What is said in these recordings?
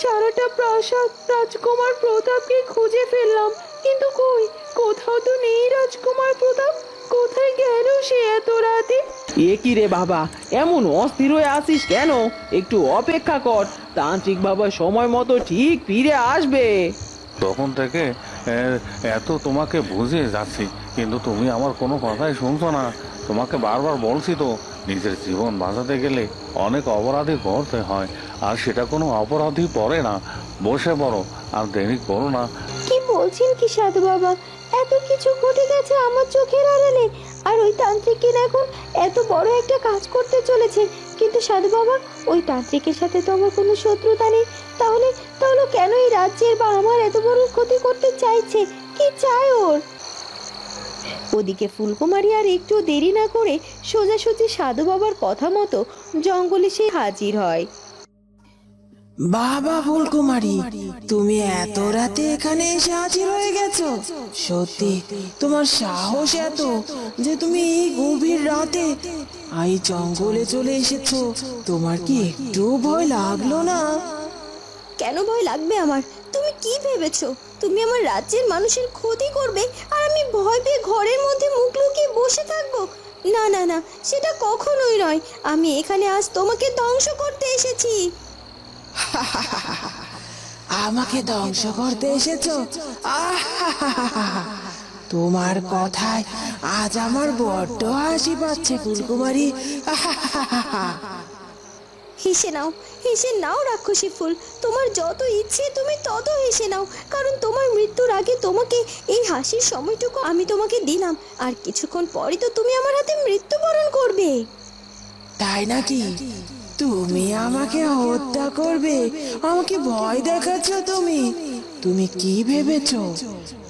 সারাটা প্রাসাদ রাজকুমার প্রতাপকে খুঁজে ফেললাম। কিন্তু কই? কোথাও তো নেই রাজকুমার প্রতাপ। কোথায় গেল সে এত রাতে? এ কি রে বাবা? এমন অস্থির হয়ে আসিস কেন? একটু অপেক্ষা কর। তান্ত্রিক বাবা সময় মতো ঠিক ফিরে আসবে। তখন থেকে এত তোমাকে বুঝে যাচ্ছি। কিন্তু তুমি আমার কোনো কথাই শুনছো না। তোমাকে বারবার বলছি তো, নিজের জীবন বাঁচাতে গেলে অনেক অপরাধী করতে হয়, আর সেটা কোনো অপরাধী পড়ে না। বসে পড়ো, আর দেরি করো না। কি বলছেন কি সাধু বাবা? এত কিছু ঘটে গেছে আমার চোখের আড়ালে। আর ওই তান্ত্রিক কিনা এখন এত বড় একটা কাজ করতে চলেছে। কিন্তু সাধু বাবা, ওই তান্ত্রিকের সাথে তো আমার কোনো শত্রুতা নেই। তাহলে তাহলে কেন এই রাজ্যের বা আমার এত বড় ক্ষতি করতে চাইছে? কি চায় ওর? ওদিকে ফুলকুমারী আর একটু দেরি না করে সোজাসুজি সাধু বাবার কথা মতো জঙ্গলে সে হাজির হয়। বাবা ফুলকুমারী তুমি এত রাতে এখানে এসে হাজির হয়ে গেছো? সত্যি তোমার সাহস এত যে তুমি এই গভীর রাতে এই জঙ্গলে চলে এসেছ? তোমার কি একটু ভয় লাগল না? কেন ভয় লাগবে আমার? কি ভেবেছো? তুমি আমার রাজ্যের মানুষের ক্ষতি করবে আর আমি ভয় পেয়ে ঘরের মধ্যে মুখ লুকিয়ে বসে থাকব? না না না, সেটা কখনোই নয়। আমি এখানে আজ তোমাকে ধ্বংস করতে এসেছি। আমাকে ধ্বংস করতে এসেছ। তোমার কথায় আজ আমার বড্ড হাসি পাচ্ছে, ফুলকুমারী। হেসে নাও হেসে নাও রাক্ষসী ফুল। তোমার যত ইচ্ছে, তুমি তত হেসে নাও। কারণ তোমার মৃত্যুর আগে তোমাকে এই হাসির সময়টুকু আমি তোমাকে দিলাম। আর কিছুক্ষণ পরই তো তুমি আমার হাতে মৃত্যুবরণ করবে। তাই নাকি? তুমি আমাকে হত্যা করবে। আমাকে ভয় দেখাচ্ছ তুমি। তুমি কি ভেবেছো?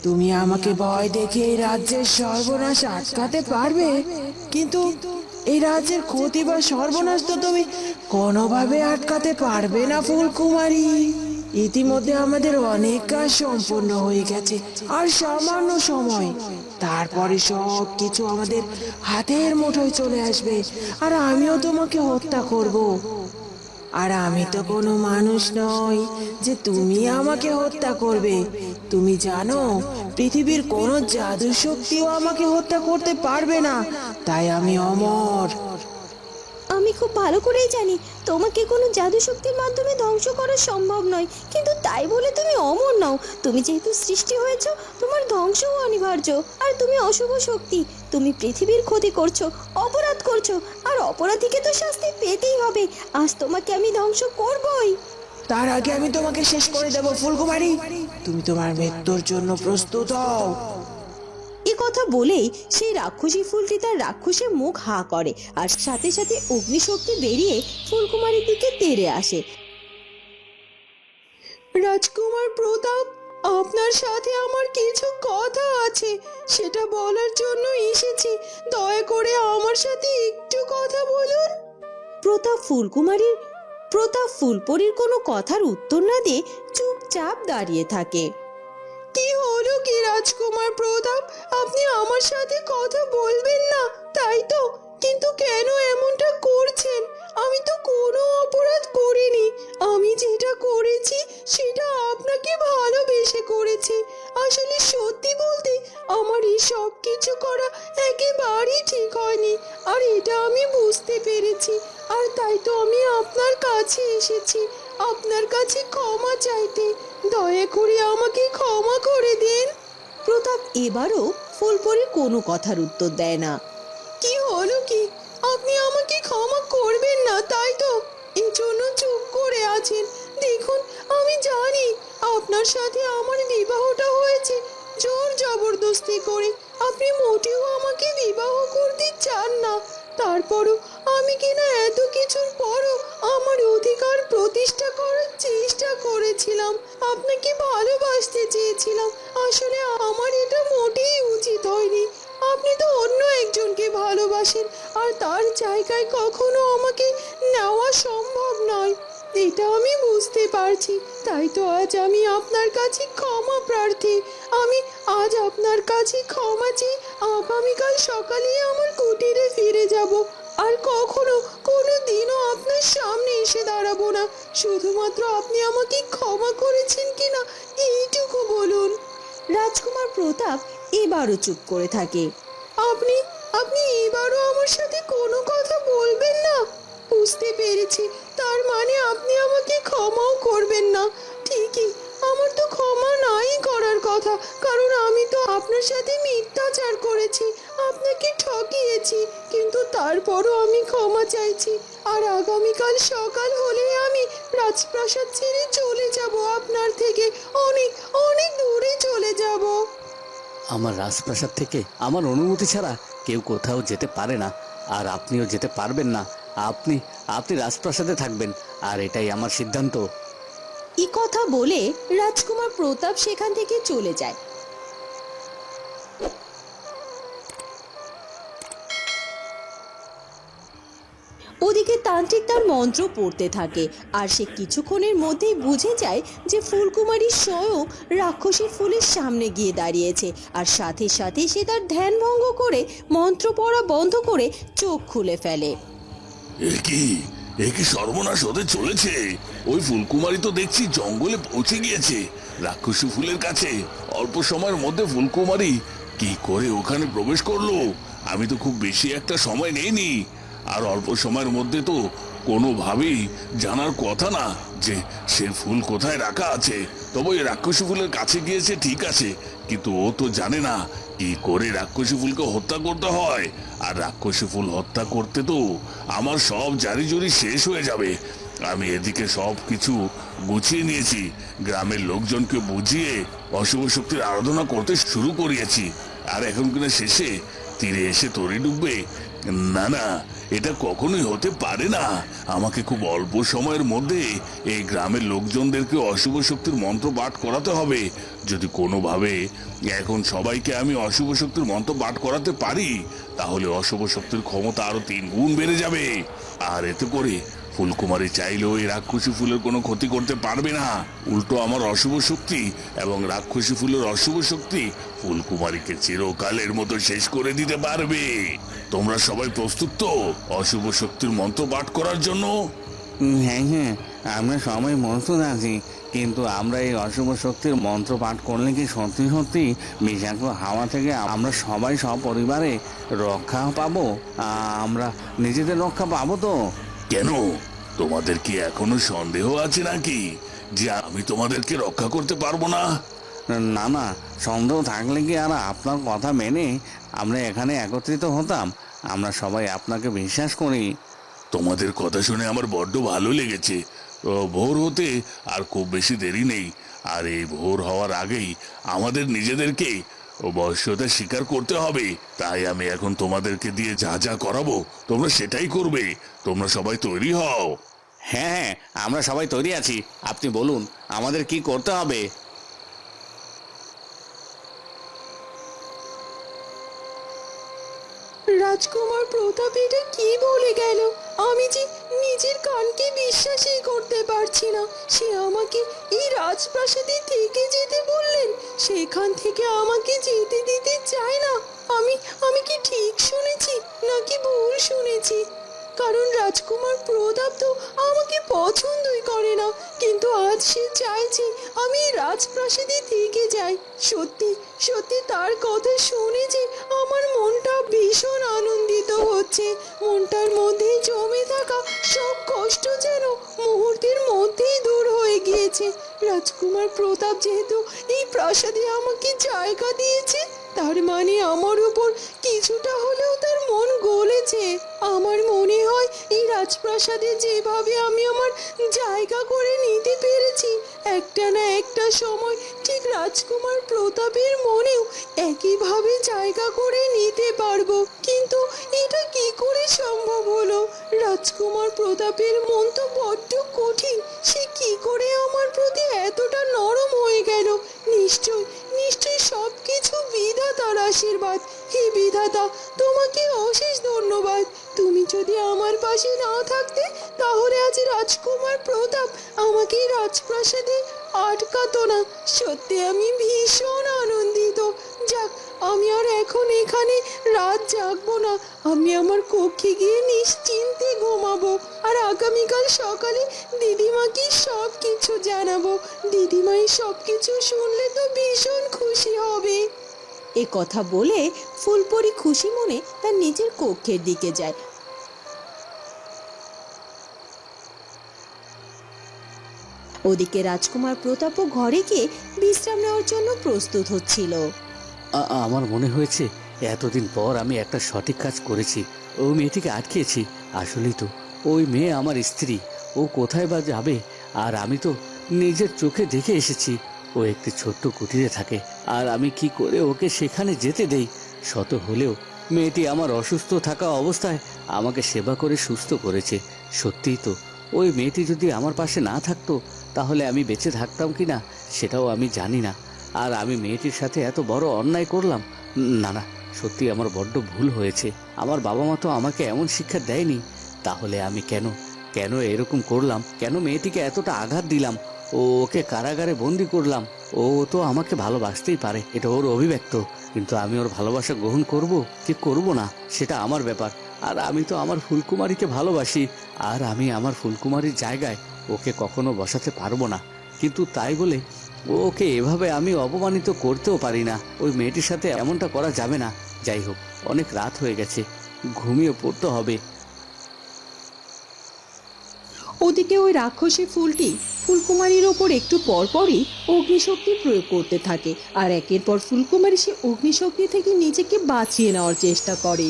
তুমি আমাকে ভয় দেখে রাজ্যের সর্বনাশ আটকাতে পারবে? কিন্তু এই রাজ্যের ক্ষতি বা সর্বনাশ তো তুমি কোনোভাবে আটকাতে পারবে না ফুলকুমারী। ইতিমধ্যে আমাদের অনেক কাজ সম্পূর্ণ হয়ে গেছে, আর সামান্য সময়। তারপরে সব কিছু আমাদের হাতের মুঠোয় চলে আসবে, আর আমিও তোমাকে হত্যা করব। আর আমি তো কোনো মানুষ নই যে তুমি আমাকে হত্যা করবে। তুমি জানো, পৃথিবীর কোনো জাদু শক্তিও আমাকে হত্যা করতে পারবে না। তাই আমি অমর। আমি খুব ভালো করেই জানি তোমাকে কোনো জাদু শক্তির মাধ্যমে ধ্বংস করা সম্ভব নয়। কিন্তু তাই বলে তুমি অমর নও। তুমি যেহেতু সৃষ্টি হয়েছ, তোমার ধ্বংসও অনিবার্য। আর তুমি অশুভ শক্তি। তুমি পৃথিবীর ক্ষতি করছ, অপরাধ করছ, আর অপরাধীকে তো শাস্তি পেতেই হবে। আজ তোমাকে আমি ধ্বংস করবই। তার আগে আমি তোমাকে শেষ করে দেব ফুলকুমারী। তুমি তোমার মৃত্যুর জন্য প্রস্তুত হও। কথা বলেই সেই রাক্ষসী ফুলটি তার রাক্ষসের মুখ হা করে আর সাথে সাথে অগ্নিশক্তি বেরিয়ে ফুলকুমারীর দিকে তেড়ে আসে। রাজকুমার প্রতাপ, আপনার সাথে আমার কিছু কথা আছে, সেটা বলার জন্য এসেছি। দয়া করে আমার সাথে একটু কথা বলুন। প্রতাপ ফুলকুমারীর, প্রতাপ ফুলপরির কোনো কথার উত্তর না দিয়ে চুপচাপ দাঁড়িয়ে থাকে। কি রাজকুমার প্রতাপ? আপনি আমার সাথে কথা বলবেন না, তাই তো? কিন্তু কেন এমনটা করছেন? আমি তো কোনো অপরাধ করিনি। আমি যেটা করেছি, সেটা আপনাকে ভালোবেসে করেছি। আসলে সত্যি বলতে, আমার এই সব কিছু করা একেবারেই ঠিক হয়নি। আর এটা আমি বুঝতে পেরেছি। আর তাই তো আমি আপনার কাছে এসেছি। আপনার কাছে ক্ষমা চাইতে। দয়া করে আমাকে ক্ষমা করে দিন। এবারও ফুলপরির কোনো কথার উত্তর দেয় না। কি হলো কি? আপনি আমাকে ক্ষমা করবেন না, তাই তো। এই জন্য চুপ করে আছেন। দেখুন, আমি জানি আপনার সাথে আমার বিবাহটা হয়েছে। জোর জবরদস্তি করে আপনি মোটেও আমাকে বিবাহ করতে চান না। তারপরও আমি কিনা এত কিছুর পরও আমার অধিকার প্রতিষ্ঠা করার চেষ্টা করেছিলাম। আপনাকে ভালোবাসতে চেয়েছিলাম। আসলে ভালোবাসেন আর তার জায়গায় কখনো আমাকে নেওয়া সম্ভব নয়। এটা আমি বুঝতে পারছি তাই তো আজ আমি আপনার কাছে ক্ষমা প্রার্থী। আমি আজ আপনার কাছে ক্ষমা চেয়ে আগামীকাল সকালেই আমার কুটিরে ফিরে যাব আর কখনো কোনো দিনও আপনার সামনে এসে দাঁড়াবো না। শুধুমাত্র আপনি আমাকে ক্ষমা করেছেন কিনা এইটুকু বলুন। রাজকুমার প্রতাপ এবারও চুপ করে থাকে। আপনি আপনি এবারও আমার সাথে কোনো কথা বলবেন না? বুঝতে পেরেছি। তার মানে আপনি আমাকে ক্ষমাও করবেন না। ঠিকই, আমার তো ক্ষমা নাই করার কথা। কারণ আমি তো আপনার সাথে মিথ্যাচার করেছি, আপনাকে ঠকিয়েছি। কিন্তু তারপরও আমি ক্ষমা চাইছি। আর আগামীকাল সকাল হলে আমি রাজপ্রাসাদ ছেড়ে চলে যাব। আপনার থেকে অনেক অনেক দূরে চলে যাব। আমার রাজপ্রাসাদ থেকে আমার অনুমতি ছাড়া কেউ কোথাও যেতে পারে না, আর আপনিও যেতে পারবেন না। আপনি আপনি রাজপ্রাসাদে থাকবেন, আর এটাই আমার সিদ্ধান্ত। এ কথা বলে রাজকুমার প্রতাপ সেখান থেকে চলে যায়। তান্ত্রিক তার মন্ত্র পড়তে থাকে। আর সে কিছুক্ষণের মধ্যেই বুঝে যায় যে ফুলকুমারী স্বয়ং রাক্ষসী ফুলের সামনে গিয়ে দাঁড়িয়েছে। আর সাথে সাথে সে তার ধ্যান ভঙ্গ করে মন্ত্র পড়া বন্ধ করে চোখ খুলে ফেলে। কি? এ কি সর্বনাশ হতে চলেছে? ওই ফুলকুমারী তো দেখছি জঙ্গলে পৌঁছে গিয়েছে। রাক্ষসী ফুলের কাছে অল্প সময়ের মধ্যে ফুলকুমারী কি করে ওখানে প্রবেশ করল? আমি তো খুব বেশি একটা সময় নেইনি। আর অল্প সময়ের মধ্যে তো কোনোভাবেই জানার কথা না যে সে ফুল কোথায় রাখা আছে। তবে ওই রাক্ষসী ফুলের কাছে গিয়েছে, ঠিক আছে। কিন্তু ও তো জানে না কি করে রাক্ষসী ফুলকে হত্যা করতে হয়। আর রাক্ষসী ফুল হত্যা করতে তো আমার সব জারি জুরি শেষ হয়ে যাবে। আমি এদিকে সব কিছু গুছিয়ে নিয়েছি। গ্রামের লোকজনকে বুঝিয়ে অশুভ শক্তির আরাধনা করতে শুরু করিয়েছি। আর এখন কিনা শেষে তীরে এসে তরি ডুববে। না না এটা কখনোই হতে পারে না। আমাকে খুব অল্প সময়ের মধ্যে এই গ্রামের লোকজনদেরকে অশুভ শক্তির মন্ত্র পাঠ করাতে হবে। যদি কোনোভাবে এখন সবাইকে আমি অশুভ শক্তির মন্ত্র পাঠ করাতে পারি, তাহলে অশুভ শক্তির ক্ষমতা আরও তিন গুণ বেড়ে যাবে। আর এতে করে ফুলকুমারী চাইলেও এই রাক্ষসী ফুলের কোনো ক্ষতি করতে পারবে না। উল্টো আমার অশুভ শক্তি এবং রাক্ষসী ফুলের অশুভ শক্তি ফুলকুমারীকে চিরকালের মতো শেষ করে দিতে পারবে। তোমরা সবাই প্রস্তুত তো অশুভ শক্তির মন্ত্র পাঠ করার জন্য? হ্যাঁ হ্যাঁ আমরা সবাই প্রস্তুত আছি, কিন্তু আমরা এই অশুভ শক্তির মন্ত্র পাঠ করলে কি সত্যি সত্যি বিষাক্ত হাওয়া থেকে আমরা সবাই সপরিবারে রক্ষা পাবো? আমরা নিজেদের রক্ষা পাবো তো? কেন? তোমাদের কি এখনও সন্দেহ আছে নাকি যে আমি তোমাদেরকে রক্ষা করতে পারব না? না না সন্দেহ থাকলে কি আর আপনার কথা মেনে আমরা এখানে একত্রিত হতাম? আমরা সবাই আপনাকে বিশ্বাস করি। তোমাদের কথা শুনে আমার বড্ড ভালো লেগেছে। ভোর হতে আর খুব বেশি দেরি নেই। আর এই ভোর হওয়ার আগেই আমাদের নিজেদেরকে ও বশ্যতা স্বীকার করতে হবে। তাই আমি এখন তোমাদেরকে দিয়ে যা যা করাবো, তোমরা সেটাই করবে। তোমরা সবাই তৈরি হও। হ্যাঁ হ্যাঁ আমরা সবাই তৈরি আছি। আপনি বলুন, আমাদের কি করতে হবে? রাজকুমার প্রতাপ এটা কি বলে গেল? আমি যে নিজের কানকে বিশ্বাসই করতে পারছি না। সে আমাকে এই রাজপ্রাসাদে থেকে যেতে বললেন। সেখান থেকে আমাকে যেতে দিতে চায় না। আমি আমি কি ঠিক শুনেছি নাকি ভুল শুনেছি? কারণ রাজকুমার প্রতাপ তো আমাকে পছন্দই করে না। কিন্তু আজ সে চাইছে আমি রাজপ্রাসাদে থেকে যাই। সত্যি সত্যি তার কথা শুনে যে আমার মনটা ভীষণ আনন্দিত হচ্ছে। মনটার মধ্যে জমে থাকা সব কষ্ট যেন মুহূর্তের মধ্যেই দূর হয়ে গিয়েছে। রাজকুমার প্রতাপ যেহেতু এই প্রাসাদে আমাকে জায়গা দিয়েছে তার মানে আমার উপর কিছুটা হলেও তার মন গলেছে। আমার মনে হয় রাজপ্রাসাদে যেভাবে আমি আমার জায়গা করে নিতে পেরেছি, একটা না একটা সময় ঠিক রাজকুমার প্রতাপের মনেও একইভাবে জায়গা করে নিতে পারব। কিন্তু এটা কি করে সম্ভব হলো? রাজকুমার প্রতাপের মন তো বড্ড কঠিন। সে কি করে আমার প্রতি এতটা নরম হয়ে গেল? নিশ্চয় নিশ্চয় সব কিছু বিধাতার আশীর্বাদ। হে বিধাতা, তোমাকে অশেষ ধন্যবাদ। তুমি যদি আমার পাশে না থাকতে, তাহলে আজ রাজকুমার প্রতাপ আমাকে রাজপ্রাসাদে আটকাতো না। সত্যি আমি ভীষণ আনন্দিত। যাক, আমি আর এখন এখানে রাত জাগবো না। আমি আমার কক্ষে গিয়ে নিশ্চিন্তে ঘুমাবো। আর আগামীকাল সকালে দিদিমাকে সব কিছু জানাব। দিদিমাই সব কিছু শুনলে তো ভীষণ খুশি হবে। এ কথা বলে ফুলপরি খুশি মনে তার নিজের কক্ষের দিকে যায়। ওদিকে রাজকুমার প্রতাপও ঘরে গিয়ে বিশ্রাম নেওয়ার জন্য প্রস্তুত হচ্ছিল। আমার মনে হয়েছে এতদিন পর আমি একটা সঠিক কাজ করেছি। ও মেয়েটিকে আটকেছি আসলেই তো, ওই মেয়ে আমার স্ত্রী। ও কোথায় বা যাবে? আর আমি তো নিজের চোখে দেখে এসেছি। ও একটি ছোট্ট কুটিরে থাকে। আর আমি কি করে ওকে সেখানে যেতে দেই? শত হলেও মেয়েটি আমার অসুস্থ থাকা অবস্থায় আমাকে সেবা করে সুস্থ করেছে। সত্যিই তো, ওই মেয়েটি যদি আমার পাশে না থাকতো, তাহলে আমি বেঁচে থাকতাম কি না, সেটাও আমি জানি না। আর আমি মেয়েটির সাথে এত বড় অন্যায় করলাম? না না সত্যি আমার বড্ড ভুল হয়েছে। আমার বাবা মা তো আমাকে এমন শিক্ষা দেয়নি। তাহলে আমি কেন কেন এরকম করলাম? কেন মেয়েটিকে এতটা আঘাত দিলাম? ও ওকে কারাগারে বন্দি করলাম। ও তো আমাকে ভালোবাসতেই পারে, এটা ওর অভিব্যক্ত। কিন্তু আমি ওর ভালোবাসা গ্রহণ করব কি করব না, সেটা আমার ব্যাপার। আর আমি তো আমার ফুলকুমারীকে ভালোবাসি, আর আমি আমার ফুলকুমারীর জায়গায় ওকে কখনো বসাতে পারব না। কিন্তু তাই বলে ওকে এভাবে আমি অপমানিত করতেও পারি না। ওই মেয়েটির সাথে এমনটা করা যাবে না। যাই হোক, অনেক রাত হয়ে গেছে, ঘুমিয়ে পড়তে হবে। ওদিকে ওই রাক্ষসী ফুলটি ফুলকুমারীর ওপর একটু পরপরই অগ্নিশক্তি প্রয়োগ করতে থাকে আর একের পর ফুলকুমারী সে অগ্নিশক্তি থেকে নিজেকে বাঁচিয়ে নেওয়ার চেষ্টা করে।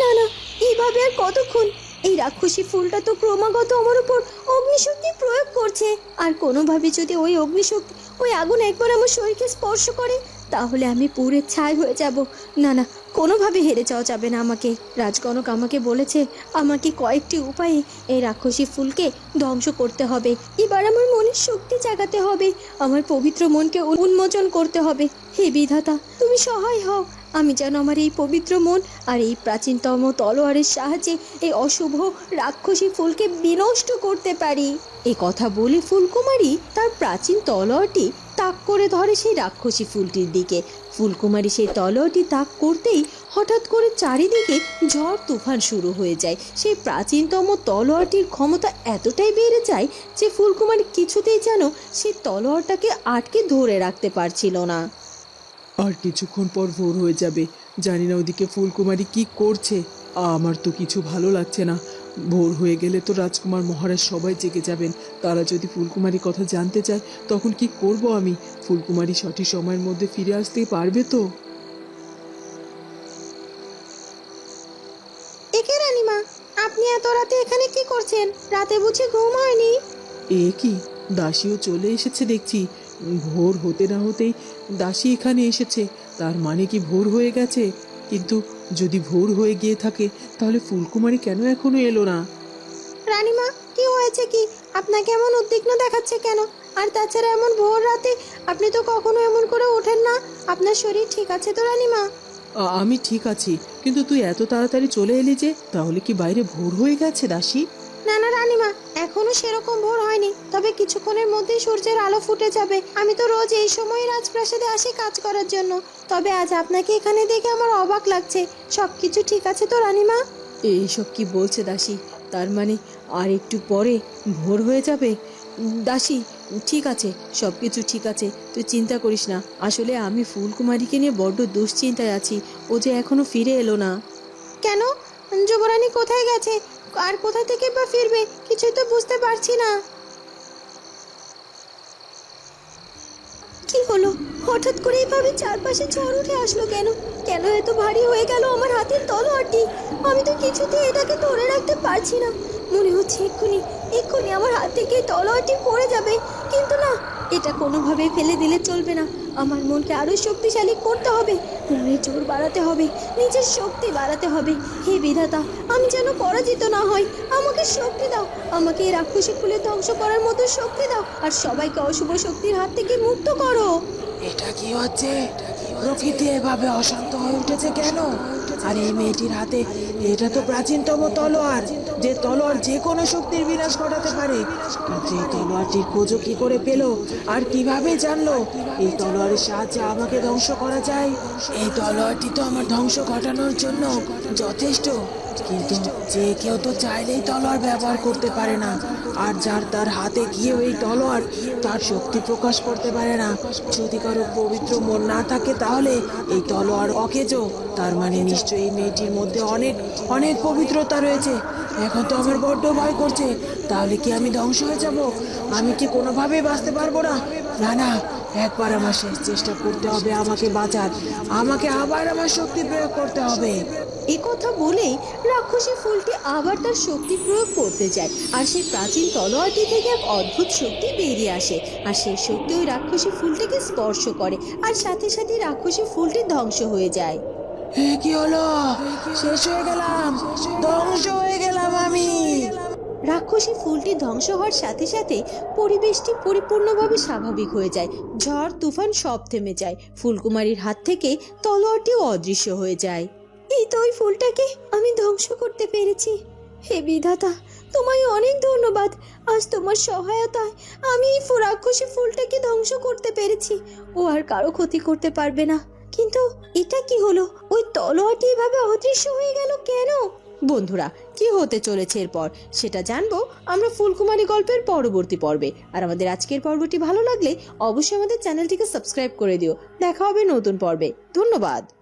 না না এইভাবে আর কতক্ষণ? এই রাক্ষসী ফুলটা তো ক্রমাগত আমার উপর অগ্নিশক্তি প্রয়োগ করছে। আর কোনোভাবে যদি ওই অগ্নিশক্তি, ওই আগুন একবার আমার শরীরকে স্পর্শ করে তাহলে আমি পুরে ছাই হয়ে যাব। না না, কোনোভাবে হেরে যাওয়া যাবে না আমাকে। রাজগণক আমাকে বলেছে, আমাকে কয়েকটি উপায়ে এই রাক্ষসী ফুলকে ধ্বংস করতে হবে। এবার আমার মনের শক্তি জাগাতে হবে। আমার পবিত্র মনকে উন্মোচন করতে হবে। হে বিধাতা, তুমি সহায় হও। আমি যেন আমার এই পবিত্র মন আর এই প্রাচীনতম তলোয়ারের সাহায্যে এই অশুভ রাক্ষসী ফুলকে বিনষ্ট করতে পারি। এ কথা বলে ফুলকুমারী তার প্রাচীন তলোয়ারটি তাক করে ধরে সেই রাক্ষসী ফুলটির দিকে। ফুলকুমারী সেই তলোয়ারটি তাক করতেই হঠাৎ করে চারিদিকে ঝড় তুফান শুরু হয়ে যায়। সেই প্রাচীনতম তলোয়ারটির ক্ষমতা এতটাই বেড়ে যায় যে ফুলকুমারী কিছুতেই যেন সেই তলোয়ারটাকে আটকে ধরে রাখতে পারছিল না। আর কিছুক্ষণ পর ভোর হয়ে যাবে। জানি না ওদিকে ফুলকুমারী কি করছে। আমার তো কিছু ভালো লাগছে না। ভোর হয়ে গেলে তো রাজকুমার মহারাজ সবাই জেগে যাবেন। তারা যদি ফুলকুমারী কথা জানতে চায় তখন কি করব আমি? ফুলকুমারী সঠিক সময়ের মধ্যে ফিরে আসতে পারবে তো? একে রানীমা আপনি এত রাতে এখানে কি করছেন? রাতে বুঝি ঘুম হয়নি? এ কি? দাসীও চলে এসেছে দেখছি। ভোর হতে না হতেই দাসী এখানে এসেছে। তার মানে কি ভোর হয়ে গেছে? কিন্তু যদি ভোর হয়ে গিয়ে থাকে তাহলে ফুলকুমারী কেন এখনও এলো না? রানীমা কি হয়েছে কি? আপনাকে এমন উদ্বিগ্ন দেখাচ্ছে কেন? আর তাছাড়া এমন ভোর রাতে আপনি তো কখনো এমন করে ওঠেন না। আপনার শরীর ঠিক আছে তো রানীমা? আমি ঠিক আছি কিন্তু তুই এত তাড়াতাড়ি চলে এলি যে তাহলে কি বাইরে ভোর হয়ে গেছে দাসী? না না রানীমা এখনও সেরকম ভোর হয়নি তবে কিছুক্ষণের মধ্যেই সূর্যের আলো ফুটে যাবে। আমি তো রোজ এই সময় রাজপ্রাসাদে আসি কাজ করার জন্য। তবে আজ আপনাকে এখানে দেখে আমার অবাক লাগছে। সবকিছু ঠিক আছে তো রানীমা? এইসব কি বলছে দাসী? তার মানে আর একটু পরে ভোর হয়ে যাবে? দাসী ঠিক আছে সব কিছু ঠিক আছে তুই চিন্তা করিস না। আসলে আমি ফুলকুমারীকে নিয়ে বড্ড দুশ্চিন্তায় আছি ও যে এখনও ফিরে এলো না। কেন? যুবরানী কোথায় গেছে? আর কোথা থেকে বা ফিরবে কিছুই তো বুঝতে পারছি না। কি হলো? হঠাৎ করে এইভাবে চারপাশে ঝড় উঠে আসলো কেন? কেন এত ভারী হয়ে গেল আমার হাতের তলোয়ারটি? আমি তো কিছুতেই এটাকে ধরে রাখতে পারছি না। মনে হচ্ছে এক্ষুনি এক্ষুনি আমার হাত থেকে তলোয়ারটি পড়ে যাবে। কিন্তু না এটা কোনোভাবে ফেলে দিলে চলবে না। আমার মনকে আরও শক্তিশালী করতে হবে মনের জোর বাড়াতে হবে, নিজের শক্তি বাড়াতে হবে। হে বিধাতা, আমি যেন পরাজিত না হই, আমাকে শক্তি দাও। আমাকে এই রাক্ষসী ফুলে ধ্বংস করার মতো শক্তি দাও, আর সবাইকে অশুভ শক্তির হাত থেকে মুক্ত করো। এটা কি হচ্ছে? প্রকৃতি এভাবে অশান্ত হয়ে উঠেছে কেন? আর এই মেয়েটির হাতে, এটা তো প্রাচীনতম তলোয়ার। যে তলোয়ার যে কোনো শক্তির বিনাশ ঘটাতে পারে, কিন্তু এই তলোয়ারটির খোঁজও কি করে পেল? আর কীভাবে জানলো? এই তলোয়ারের সাহায্যে আমাকে ধ্বংস করা যায়? এই তলোয়ারটি তো আমার ধ্বংস ঘটানোর জন্য যথেষ্ট, কিন্তু যে কেউ তো চাইলেই তলোয়ার ব্যবহার করতে পারে না। আর যার তার হাতে গিয়ে ওই তলোয়ার, তার শক্তি প্রকাশ করতে পারে না। যদি কারও পবিত্র মন না থাকে তাহলে এই তলোয়ার অকেজো। তার মানে নিশ্চয়ই এই মেয়েটির মধ্যে অনেক অনেক পবিত্রতা রয়েছে। এখন তো আমার বড্ড ভয় করছে। তাহলে কি আমি ধ্বংস হয়ে যাব? আমি কি কোনোভাবেই বাঁচতে পারব না? না না, একবার আমার শেষ চেষ্টা করতে হবে আমাকে বাঁচার। আমাকে আবার আমার শক্তি প্রয়োগ করতে হবে। এ কথা বলেই রাক্ষসী ফুলটি আবার তার শক্তি প্রয়োগ করতে যায় আর সেই প্রাচীন তলোয়ারটি থেকে এক অদ্ভুত শক্তি বেরিয়ে আসে আর সেই শক্তি ওই রাক্ষসী ফুলটিকে স্পর্শ করে আর সাথে সাথে রাক্ষসী ফুলটি ধ্বংস হয়ে যায়। কি হলো? শেষ হয়ে গেলাম। ধ্বংস হয়ে গেলাম আমি। রাক্ষসী ফুলটি ধ্বংস হওয়ার সাথে সাথে পরিবেশটি পরিপূর্ণভাবে স্বাভাবিক হয়ে যায়। ঝড়, তুফান সব থেমে যায়। ফুলকুমারীর হাত থেকে তলোয়ারটিও অদৃশ্য হয়ে যায়। এই তো ওই ফুলটাকে আমি ধ্বংস করতে পেরেছি। হে বিধাতা, তোমায় অনেক ধন্যবাদ। আজ তোমার সহায়তায় আমি এই রাক্ষসী ফুলটাকে ধ্বংস করতে পেরেছি। ও আর কারও ক্ষতি করতে পারবে না। কিন্তু এটা কি হলো? ওই তলোয়ারটি এভাবে অদৃশ্য হয়ে গেল কেন? বন্ধুরা, কি হতে চলেছে এরপর? সেটা জানব আমরা ফুলকুমারী গল্পের পরবর্তী পর্বে। আর আমাদের আজকের পর্বটি ভালো লাগলে অবশ্যই আমাদের চ্যানেলটিকে সাবস্ক্রাইব করে দিও। দেখা হবে নতুন পর্বে। ধন্যবাদ।